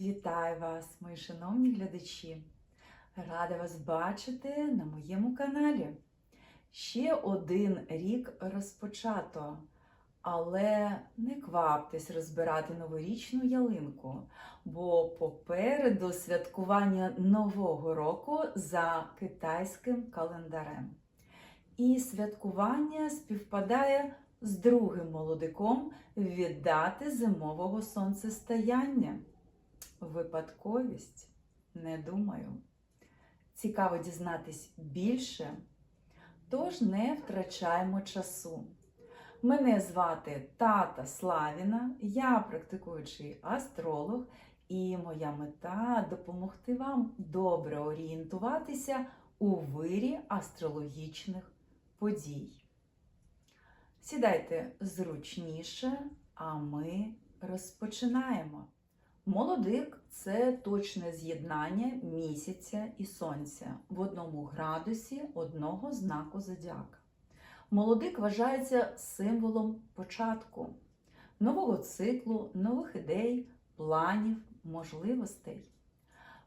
Вітаю вас, мої шановні глядачі! Рада вас бачити на моєму каналі. Ще один рік розпочато, але не кваптесь розбирати новорічну ялинку, бо попереду святкування Нового року за китайським календарем. І святкування співпадає з другим молодиком віддати зимового сонцестояння. Випадковість? Не думаю. Цікаво дізнатись більше, тож не втрачаємо часу. Мене звати Тата Славіна, я практикуючий астролог, і моя мета допомогти вам добре орієнтуватися у вирі астрологічних подій. Сідайте зручніше, а ми розпочинаємо. Молодик це точне з'єднання місяця і сонця в одному градусі одного знаку зодіака. Молодик вважається символом початку, нового циклу, нових ідей, планів, можливостей.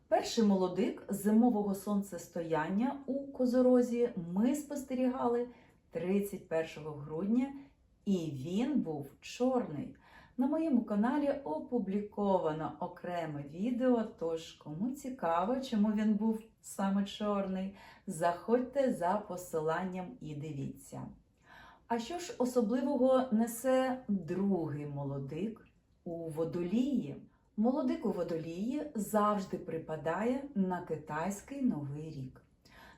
Перший молодик зимового сонцестояння у Козорозі ми спостерігали 31 грудня, і він був чорний. На моєму каналі опубліковано окреме відео, тож кому цікаво, чому він був саме чорний, заходьте за посиланням і дивіться. А що ж особливого несе другий молодик у водолії? Молодик у водолії завжди припадає на китайський новий рік.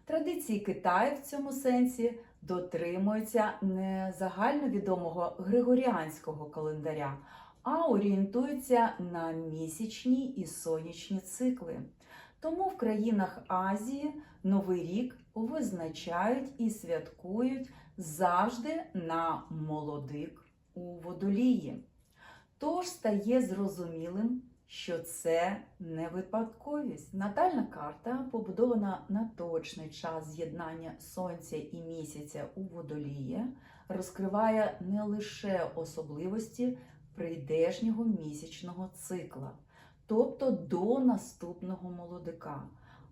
Традиції Китаю в цьому сенсі дотримуються не загальновідомого григоріанського календаря, а орієнтуються на місячні і сонячні цикли. Тому в країнах Азії Новий рік визначають і святкують завжди на молодик у водолії. Тож стає зрозумілим, що це не випадковість. Натальна карта побудована на точний час з'єднання сонця і місяця у водолії, розкриває не лише особливості прийдешнього місячного цикла, тобто до наступного молодика,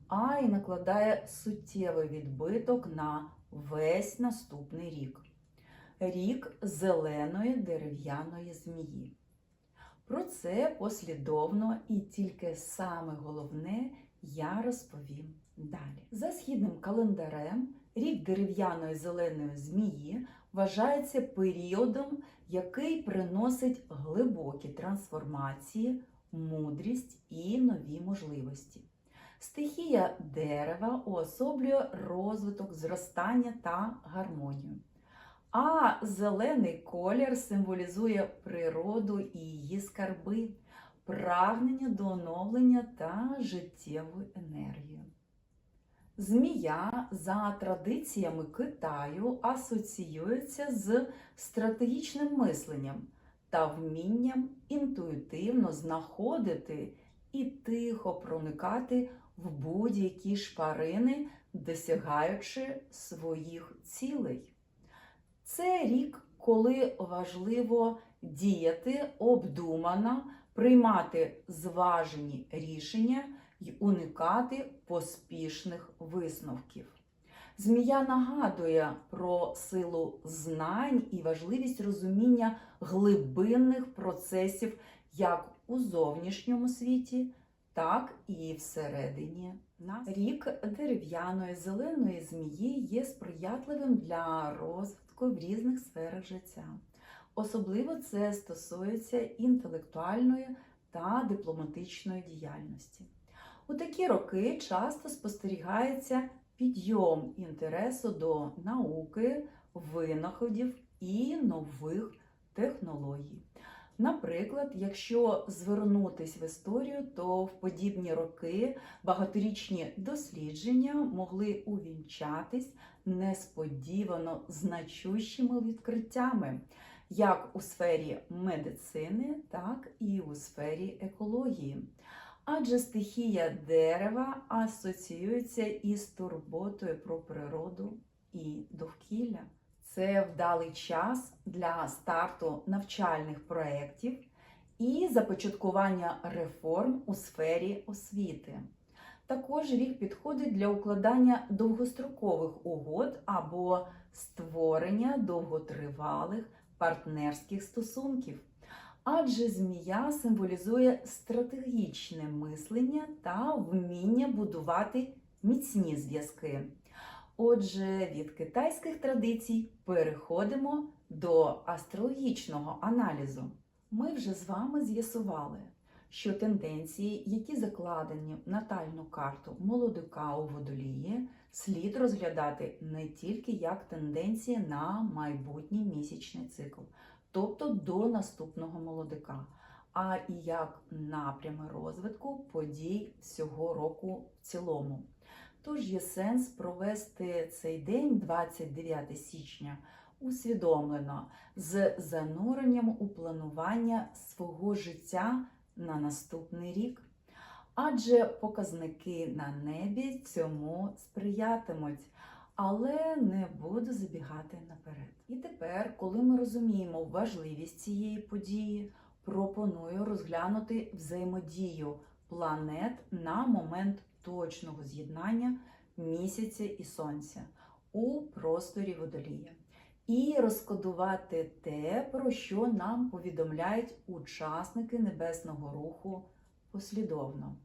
а й накладає суттєвий відбиток на весь наступний рік. Рік зеленої дерев'яної змії. Про це послідовно і тільки саме головне я розповім далі. За східним календарем рік дерев'яної зеленої змії вважається періодом, який приносить глибокі трансформації, мудрість і нові можливості. Стихія дерева уособлює розвиток, зростання та гармонію. А зелений колір символізує природу і її скарби, прагнення до оновлення та життєву енергію. Змія за традиціями Китаю асоціюється з стратегічним мисленням та вмінням інтуїтивно знаходити і тихо проникати в будь-які шпарини, досягаючи своїх цілей. Це рік, коли важливо діяти обдумано, приймати зважені рішення і уникати поспішних висновків. Змія нагадує про силу знань і важливість розуміння глибинних процесів як у зовнішньому світі, так і всередині нас. Рік дерев'яної зеленої змії є сприятливим для розвитку в різних сферах життя. Особливо це стосується інтелектуальної та дипломатичної діяльності. У такі роки часто спостерігається підйом інтересу до науки, винаходів і нових технологій. Наприклад, якщо звернутись в історію, то в подібні роки багаторічні дослідження могли увінчатись несподівано значущими відкриттями, як у сфері медицини, так і у сфері екології. Адже стихія дерева асоціюється із турботою про природу і довкілля. Це вдалий час для старту навчальних проєктів і започаткування реформ у сфері освіти. Також рік підходить для укладання довгострокових угод або створення довготривалих партнерських стосунків. Адже змія символізує стратегічне мислення та вміння будувати міцні зв'язки. Отже, від китайських традицій переходимо до астрологічного аналізу. Ми вже з вами з'ясували, що тенденції, які закладені в натальну карту молодика у водолії, слід розглядати не тільки як тенденції на майбутній місячний цикл, тобто до наступного молодика, а і як напрями розвитку подій цього року в цілому. Тож є сенс провести цей день, 29 січня, усвідомлено з зануренням у планування свого життя на наступний рік. Адже показники на небі цьому сприятимуть, але не буду забігати наперед. І тепер, коли ми розуміємо важливість цієї події, пропоную розглянути взаємодію планет на момент точного з'єднання місяця і сонця у просторі водолія. І розкодувати те, про що нам повідомляють учасники небесного руху послідовно.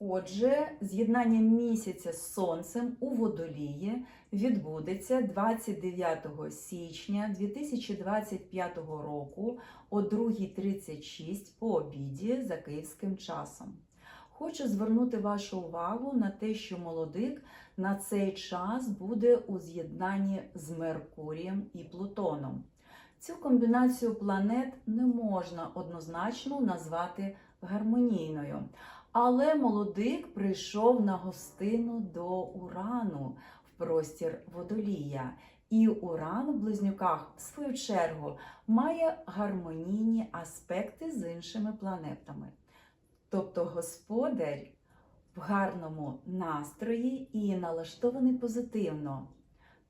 Отже, з'єднання місяця з сонцем у водолії відбудеться 29 січня 2025 року о 2.36 по обіді за київським часом. Хочу звернути вашу увагу на те, що молодик на цей час буде у з'єднанні з Меркурієм і Плутоном. Цю комбінацію планет не можна однозначно назвати гармонійною. Але молодик прийшов на гостину до Урану в простір водолія. І Уран в близнюках, в свою чергу, має гармонійні аспекти з іншими планетами. Тобто господар в гарному настрої і налаштований позитивно.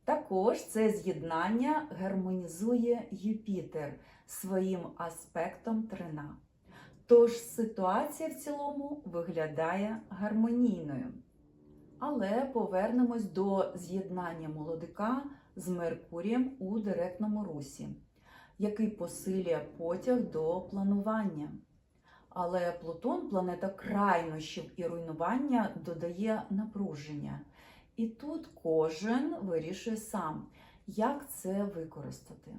Також це з'єднання гармонізує Юпітер своїм аспектом трина. Тож ситуація в цілому виглядає гармонійною. Але повернемось до з'єднання молодика з Меркурієм у директному русі, який посилює потяг до планування. Але Плутон, планета крайнощів і руйнування, додає напруження. І тут кожен вирішує сам, як це використати.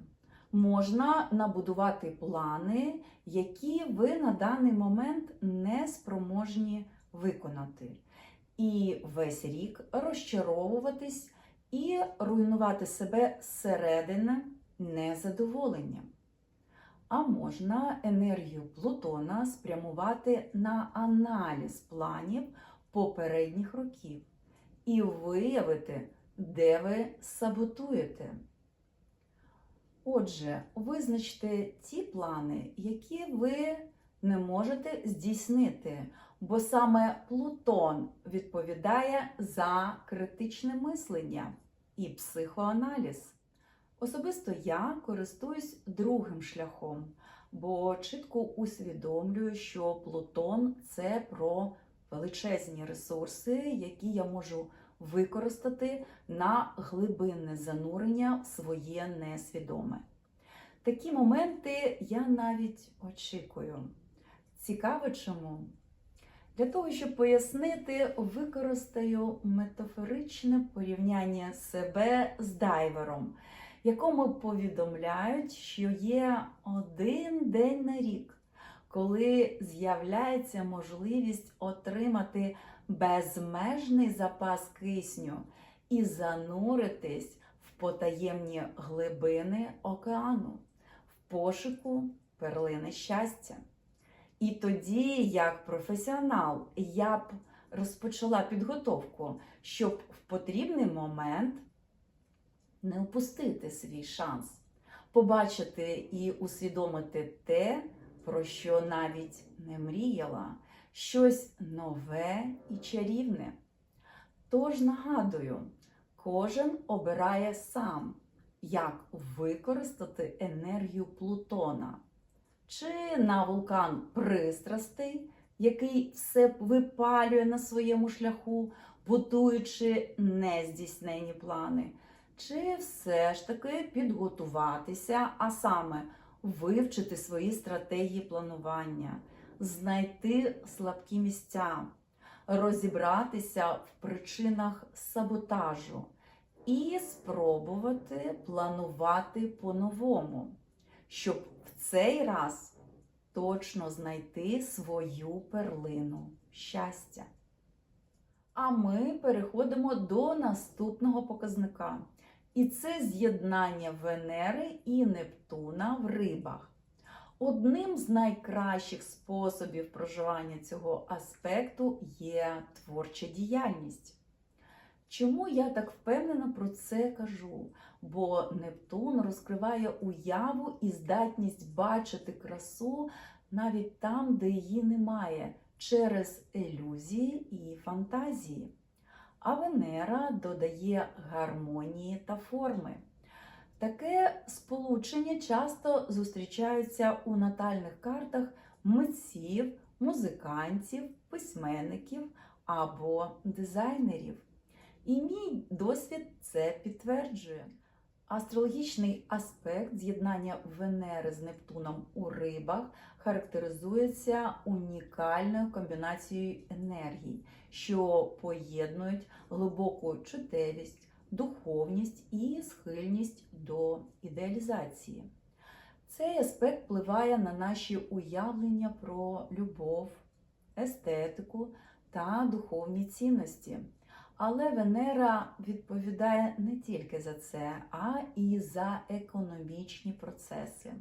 Можна набудувати плани, які ви на даний момент не спроможні виконати. І весь рік розчаровуватись і руйнувати себе зсередини незадоволенням. А можна енергію Плутона спрямувати на аналіз планів попередніх років і виявити, де ви саботуєте. Отже, визначте ті плани, які ви не можете здійснити, бо саме Плутон відповідає за критичне мислення і психоаналіз. Особисто я користуюсь другим шляхом, бо чітко усвідомлюю, що Плутон це про величезні ресурси, які я можу використати на глибинне занурення в своє несвідоме. Такі моменти я навіть очікую. Цікаво чому? Для того, щоб пояснити, використаю метафоричне порівняння себе з дайвером, якому повідомляють, що є один день на рік, коли з'являється можливість отримати безмежний запас кисню і зануритись в потаємні глибини океану, в пошуку перлини щастя. І тоді, як професіонал, я б розпочала підготовку, щоб в потрібний момент не упустити свій шанс, побачити і усвідомити те, про що навіть не мріяла, щось нове і чарівне. Тож нагадую, кожен обирає сам, як використати енергію Плутона. чи на вулкан пристрастей, який все випалює на своєму шляху, будуючи нездійснені плани, чи все ж таки підготуватися, а саме вивчити свої стратегії планування, знайти слабкі місця, розібратися в причинах саботажу і спробувати планувати по-новому, щоб в цей раз точно знайти свою перлину щастя. А ми переходимо до наступного показника. І це з'єднання Венери і Нептуна в рибах. Одним з найкращих способів проживання цього аспекту є творча діяльність. Чому я так впевнено про це кажу? Бо Нептун розкриває уяву і здатність бачити красу навіть там, де її немає, через ілюзії і фантазії. А Венера додає гармонії та форми. Таке сполучення часто зустрічаються у натальних картах митців, музикантів, письменників або дизайнерів. І мій досвід це підтверджує. Астрологічний аспект з'єднання Венери з Нептуном у рибах характеризується унікальною комбінацією енергій, що поєднують глибоку чуттєвість, духовність і схильність до ідеалізації. Цей аспект впливає на наші уявлення про любов, естетику та духовні цінності. Але Венера відповідає не тільки за це, а і за економічні процеси.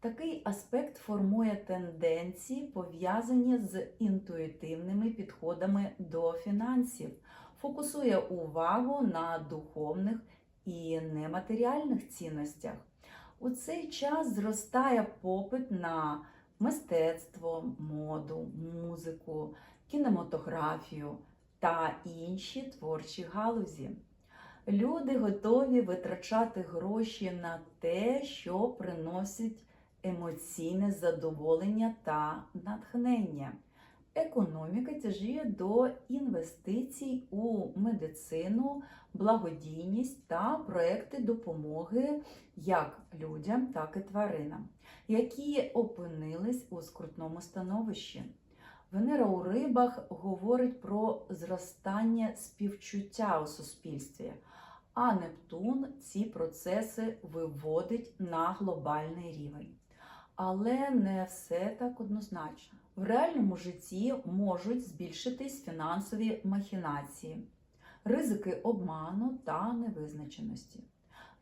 Такий аспект формує тенденції, пов'язані з інтуїтивними підходами до фінансів, фокусує увагу на духовних і нематеріальних цінностях. У цей час зростає попит на мистецтво, моду, музику, кінематографію та інші творчі галузі. Люди готові витрачати гроші на те, що приносить емоційне задоволення та натхнення. Економіка тяжіє до інвестицій у медицину, благодійність та проекти допомоги як людям, так і тваринам, які опинились у скрутному становищі. Венера у рибах говорить про зростання співчуття у суспільстві, а Нептун ці процеси виводить на глобальний рівень. Але не все так однозначно. В реальному житті можуть збільшитись фінансові махінації, ризики обману та невизначеності.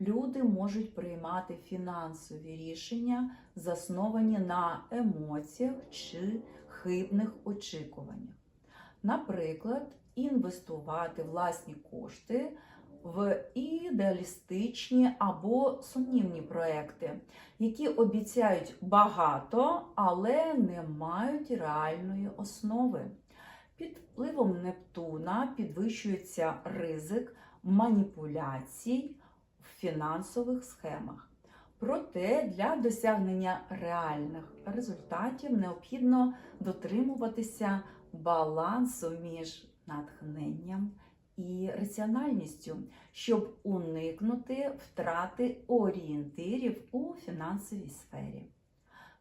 Люди можуть приймати фінансові рішення, засновані на емоціях чи хибних очікуваннях. Наприклад, інвестувати власні кошти в ідеалістичні або сумнівні проекти, які обіцяють багато, але не мають реальної основи. Під впливом Нептуна підвищується ризик маніпуляцій в фінансових схемах. Проте для досягнення реальних результатів необхідно дотримуватися балансу між натхненням і раціональністю, щоб уникнути втрати орієнтирів у фінансовій сфері.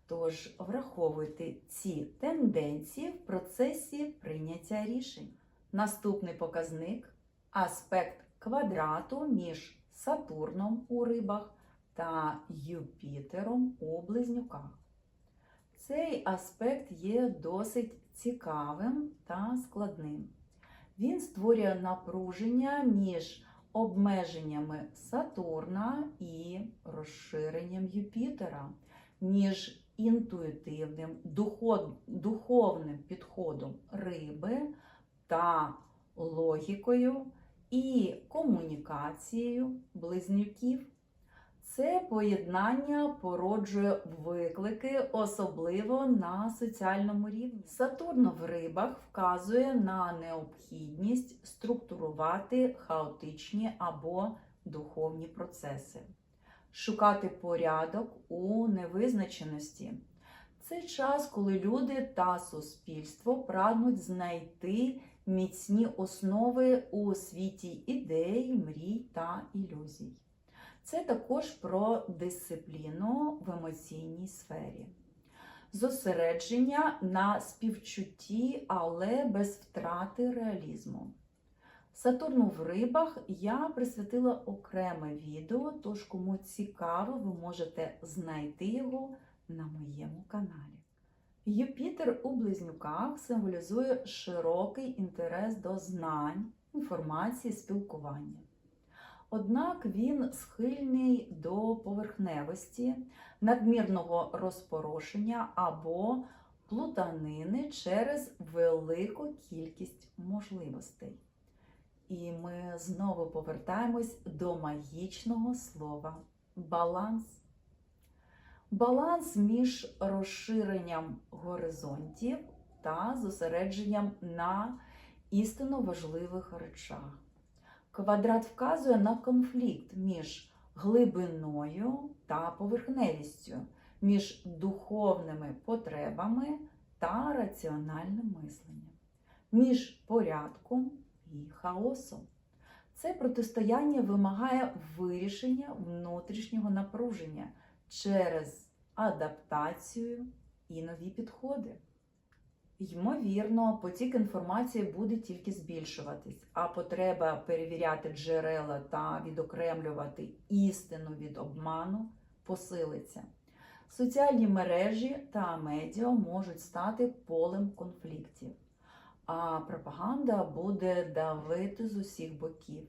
Тож враховуйте ці тенденції в процесі прийняття рішень. Наступний показник аспект квадрату між Сатурном у рибах та Юпітером у близнюках. Цей аспект є досить цікавим та складним. Він створює напруження між обмеженнями Сатурна і розширенням Юпітера, між інтуїтивним духов- духовним підходом риби та логікою і комунікацією близнюків. Це поєднання породжує виклики, особливо на соціальному рівні. Сатурн в рибах вказує на необхідність структурувати хаотичні або духовні процеси, шукати порядок у невизначеності, Це час, коли люди та суспільство прагнуть знайти міцні основи у світі ідей, мрій та ілюзій. Це також про дисципліну в емоційній сфері, зосередження на співчутті, але без втрати реалізму. Сатурну в рибах я присвятила окреме відео, тож кому цікаво, ви можете знайти його на моєму каналі. Юпітер у близнюках символізує широкий інтерес до знань, інформації, спілкування. Однак він схильний до поверхневості, надмірного розпорошення або плутанини через велику кількість можливостей. І ми знову повертаємось до магічного слова баланс. Баланс між розширенням горизонтів та зосередженням на істинно важливих речах. Квадрат вказує на конфлікт між глибиною та поверхневістю, між духовними потребами та раціональним мисленням, між порядком і хаосом. Це протистояння вимагає вирішення внутрішнього напруження через адаптацію і нові підходи. Ймовірно, потік інформації буде тільки збільшуватись, а потреба перевіряти джерела та відокремлювати істину від обману посилиться. Соціальні мережі та медіа можуть стати полем конфліктів, а пропаганда буде давити з усіх боків.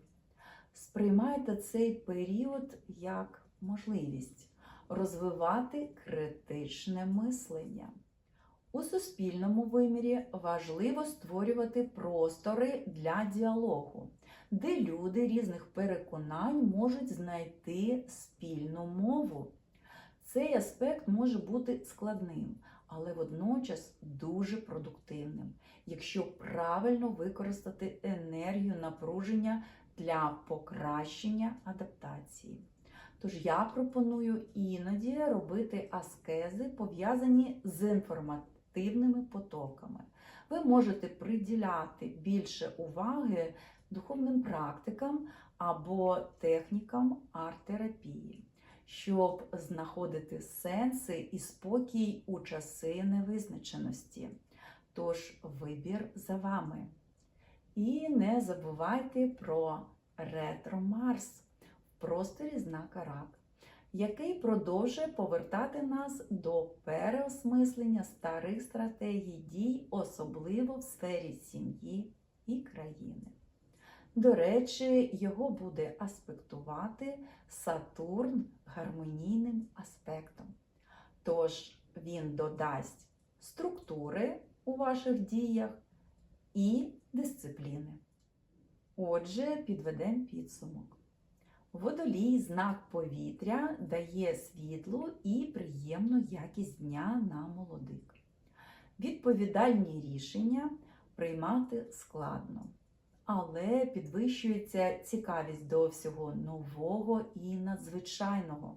Сприймайте цей період як можливість розвивати критичне мислення. У суспільному вимірі важливо створювати простори для діалогу, де люди різних переконань можуть знайти спільну мову. Цей аспект може бути складним, але водночас дуже продуктивним, якщо правильно використати енергію напруження для покращення адаптації. Тож я пропоную іноді робити аскези, пов'язані з інформативними потоками. Ви можете приділяти більше уваги духовним практикам або технікам арт-терапії, щоб знаходити сенси і спокій у часи невизначеності. Тож вибір за вами. І не забувайте про ретро Марс в просторі знака рак, який продовжує повертати нас до переосмислення старих стратегій дій, особливо в сфері сім'ї і країни. До речі, його буде аспектувати Сатурн гармонійним аспектом. Тож він додасть структури у ваших діях і дисципліни. Отже, підведемо підсумок. Водолій знак повітря дає світлу і приємну якість дня на молодик. Відповідальні рішення приймати складно, але підвищується цікавість до всього нового і надзвичайного.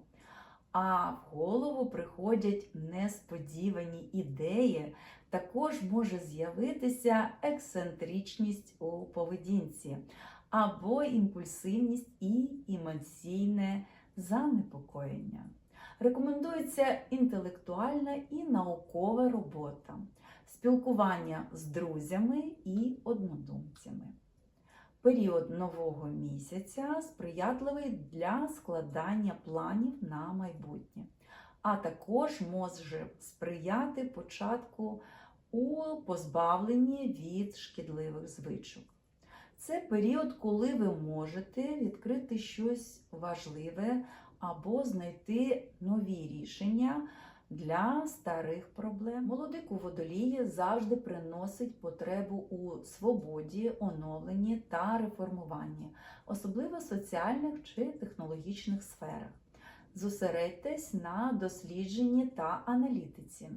А в голову приходять несподівані ідеї, також може з'явитися ексцентричність у поведінці або імпульсивність і емоційне занепокоєння. Рекомендується інтелектуальна і наукова робота, спілкування з друзями і однодумцями. Період нового місяця сприятливий для складання планів на майбутнє, а також може сприяти початку у позбавленні від шкідливих звичок. Це період, коли ви можете відкрити щось важливе або знайти нові рішення для старих проблем. Молодик у водолії завжди приносить потребу у свободі, оновленні та реформуванні, особливо в соціальних чи технологічних сферах. Зосередьтесь на дослідженні та аналітиці.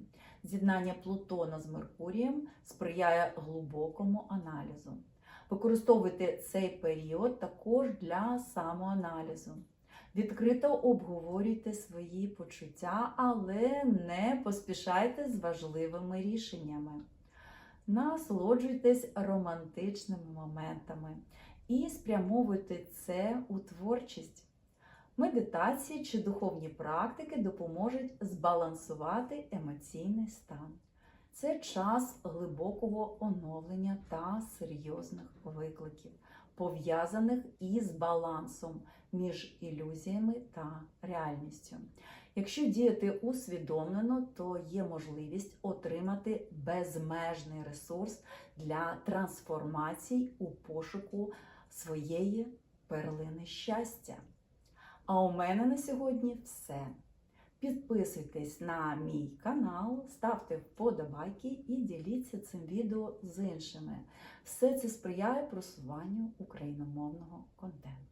З'єднання Плутона з Меркурієм сприяє глибокому аналізу. Використовуйте цей період також для самоаналізу. Відкрито обговорюйте свої почуття, але не поспішайте з важливими рішеннями. Насолоджуйтесь романтичними моментами і спрямовуйте це у творчість. Медитації чи духовні практики допоможуть збалансувати емоційний стан. Це час глибокого оновлення та серйозних викликів, пов'язаних із балансом між ілюзіями та реальністю. Якщо діяти усвідомлено, то є можливість отримати безмежний ресурс для трансформацій у пошуку своєї перлини щастя. А у мене на сьогодні все. Підписуйтесь на мій канал, ставте вподобайки і діліться цим відео з іншими. Все це сприяє просуванню україномовного контенту.